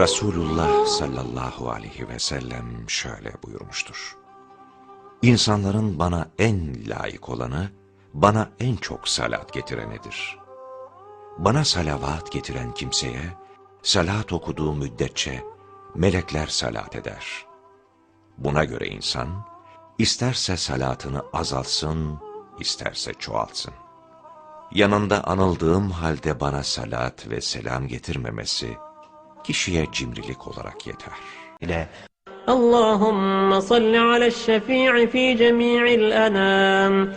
Resulullah sallallahu aleyhi ve sellem şöyle buyurmuştur. İnsanların bana en layık olanı, bana en çok salat getirenidir. Bana salavat getiren kimseye, salat okuduğu müddetçe melekler salat eder. Buna göre insan, isterse salatını azalsın, isterse çoğalsın yanında anıldığım halde bana salat ve selam getirmemesi kişiye cimrilik olarak yeter. İle Allahümme salli ala şefii fi cemi'il enam.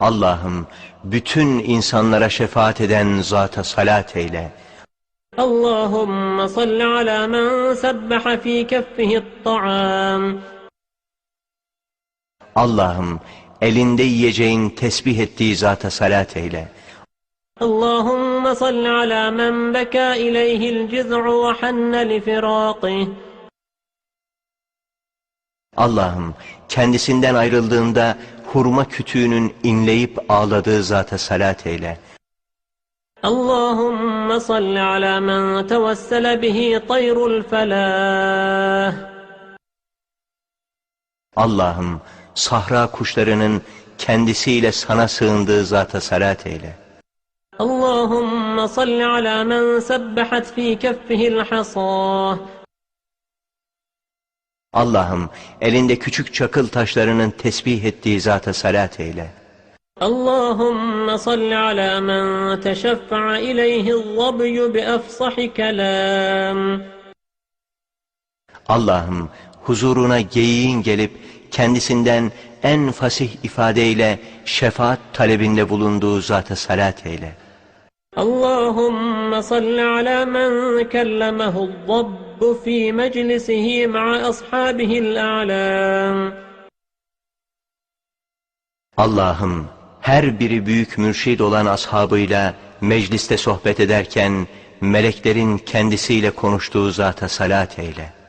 Allah'ım bütün insanlara şefaat eden zata salat eyle. Allahümme salli ala men sebbeha fi keffihi ta'am. Allah'ım elinde yiyeceğin tesbih ettiği zata salat eyle. Allahümme salli ala men beka ileyhil ciz'u ve hanne li firaqih. Allah'ım kendisinden ayrıldığında hurma kütüğünün inleyip ağladığı zata salat eyle. Allahümme salli ala men tevessele bihi tayrul felah. Allah'ım sahra kuşlarının kendisiyle sana sığındığı zata salat eyle. Allahümme salli ala men sebbehat fi keffihil hasah. Allah'ım elinde küçük çakıl taşlarının tesbih ettiği zata salat eyle. Allahümme salli ala men teşeffa'a ileyhi zabyu bi efsahi kelam. Allah'ım huzuruna geyiğin gelip kendisinden en fasih ifadeyle şefaat talebinde bulunduğu zata salat eyle. Allahümme salli ala men kellemehu'l dabbu fi meclisihi ma'a ashabihi'l a'lam. Allah'ım her biri büyük mürşid olan ashabıyla mecliste sohbet ederken meleklerin kendisiyle konuştuğu zata salat eyle.